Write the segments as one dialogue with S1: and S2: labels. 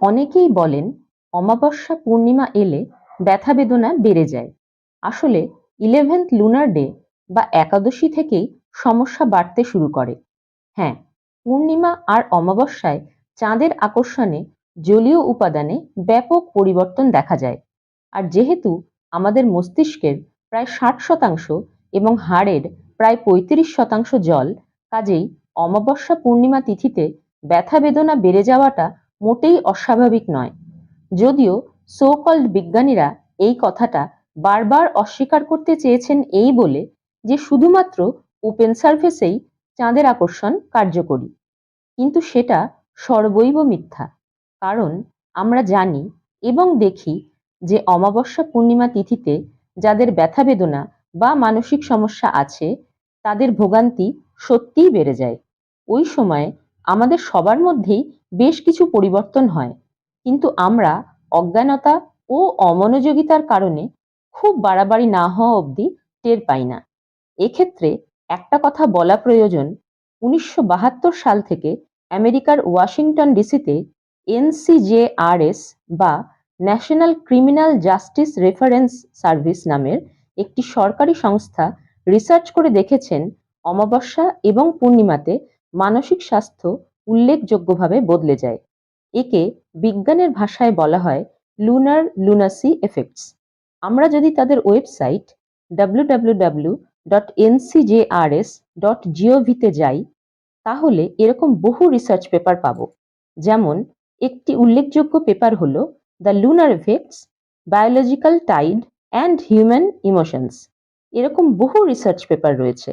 S1: অনেকেই বলেন, অমাবস্যা পূর্ণিমা এলে ব্যথা বেদনা বেড়ে যায়। আসলে ইলেভেন্থ লুনার ডে বা একাদশী থেকেই সমস্যা বাড়তে শুরু করে। হ্যাঁ পূর্ণিমা আর অমাবস্যায় চাঁদের আকর্ষণে জলীয় উপাদানে ব্যাপক পরিবর্তন দেখা যায়। আর যেহেতু আমাদের মস্তিষ্কের প্রায় ষাট শতাংশ এবং হাড়ের প্রায় পঁয়ত্রিশ শতাংশ জল, কাজেই অমাবস্যা পূর্ণিমা তিথিতে ব্যথা বেদনা বেড়ে যাওয়াটা মোটেই অস্বাভাবিক নয়। যদিও সো কল্ড বিজ্ঞানীরা এই কথাটা বারবার অস্বীকার করতে চেয়েছেন এই বলে যে শুধুমাত্র ওপেন সারফেসেই চাঁদের আকর্ষণ কার্যকরী। কিন্তু সেটা সর্বৈব মিথ্যা। কারণ আমরা জানি এবং দেখি যে অমাবস্যা পূর্ণিমা তিথিতে যাদের ব্যথা বেদনা বা মানসিক সমস্যা আছে, তাদের ভোগান্তি সত্যিই বেড়ে যায়। ওই সময় আমাদের সবার মধ্যেই বেশ কিছু পরিবর্তন হয়। কিন্তু আমরা অজ্ঞানতা ও অমনোযোগিতার কারণে খুব বাড়াবাড়ি না হওয়া অবধি টের পাই না। এক্ষেত্রে একটা কথা বলা প্রয়োজন, উনিশশো বাহাত্তর সাল থেকে আমেরিকার ওয়াশিংটন ডিসিতে এনসিজেআরএস বা national criminal justice reference service নামের একটি সরকারি সংস্থা রিসার্চ করে দেখেছেন অমাবস্যা এবং পূর্ণিমাতে মানসিক স্বাস্থ্য উল্লেখযোগ্যভাবে বদলে যায়। একে বিজ্ঞানের ভাষায় বলা হয় লুনার লুনাসি এফেক্টস আমরা যদি তাদের website W dot NCJRS dot জিওভিতে যাই, তাহলে এরকম বহু রিসার্চ পেপার পাবো। যেমন একটি উল্লেখযোগ্য পেপার হল the lunar effects biological tide and human emotions এরকম বহু রিসার্চ পেপার রয়েছে।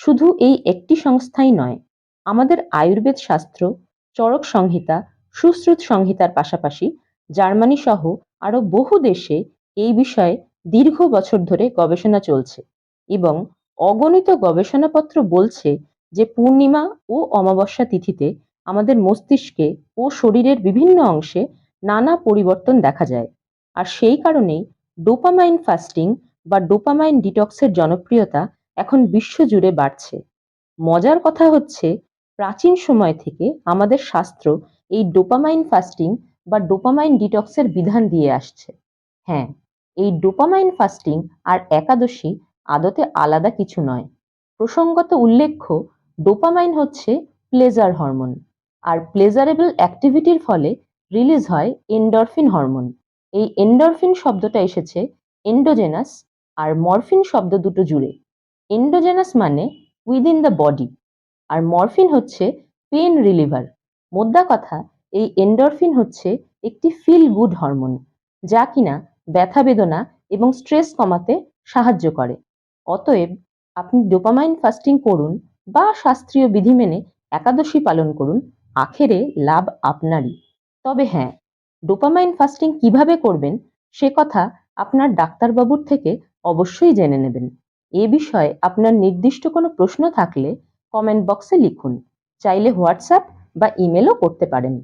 S1: শুধু এই একটি সংস্থাই নয়, আমাদের আয়ুর্বেদ শাস্ত্র চরক সংহিতা, সুশ্রুত সংহিতার পাশাপাশি জার্মানি সহ আরও বহু দেশে এই বিষয়ে দীর্ঘ বছর ধরে গবেষণা চলছে এবং অগণিত গবেষণাপত্র বলছে যে পূর্ণিমা ও অমাবস্যা তিথিতে আমাদের মস্তিষ্কে ও শরীরের বিভিন্ন অংশে নানা পরিবর্তন দেখা যায়। আর সেই কারণেই ডোপামাইন ফাস্টিং বা ডোপামাইন ডিটক্সের জনপ্রিয়তা এখন বিশ্বজুড়ে বাড়ছে। মজার কথা হচ্ছে, প্রাচীন সময় থেকে আমাদের শাস্ত্র এই ডোপামাইন ফাস্টিং বা ডোপামাইন ডিটক্সের বিধান দিয়ে আসছে। হ্যাঁ এই ডোপামাইন ফাস্টিং আর একাদশী আদতে আলাদা কিছু নয়। প্রসঙ্গত উল্লেখ্য, ডোপামাইন হচ্ছে প্লেজার হরমোন, আর প্লেজারেবল অ্যাক্টিভিটির ফলে রিলিজ হয় এন্ডরফিন হরমোন। এই এন্ডরফিন শব্দটা এসেছে এন্ডোজেনাস আর মরফিন শব্দ দুটো জুড়ে। এন্ডোজেনাস মানে উইদিন দ্য বডি আর মরফিন হচ্ছে পেন রিলিভার মোদ্দা কথা, এই এন্ডরফিন হচ্ছে একটি ফিল গুড হরমোন যা কিনা ব্যথা বেদনা এবং স্ট্রেস কমাতে সাহায্য করে। অতএব আপনি ডোপামাইন ফাস্টিং করুন বা শাস্ত্রীয় বিধি মেনে একাদশী পালন করুন, আখেরে লাভ আপনারই। তবে হ্যাঁ ডোপামাইন ফাস্টিং কীভাবে করবেন সে কথা আপনার ডাক্তারবাবুর থেকে অবশ্যই জেনে নেবেন। এ বিষয়ে আপনার নির্দিষ্ট কোনো প্রশ্ন থাকলে কমেন্ট বক্সে লিখুন। চাইলে হোয়াটসঅ্যাপ বা ইমেলও করতে পারেন।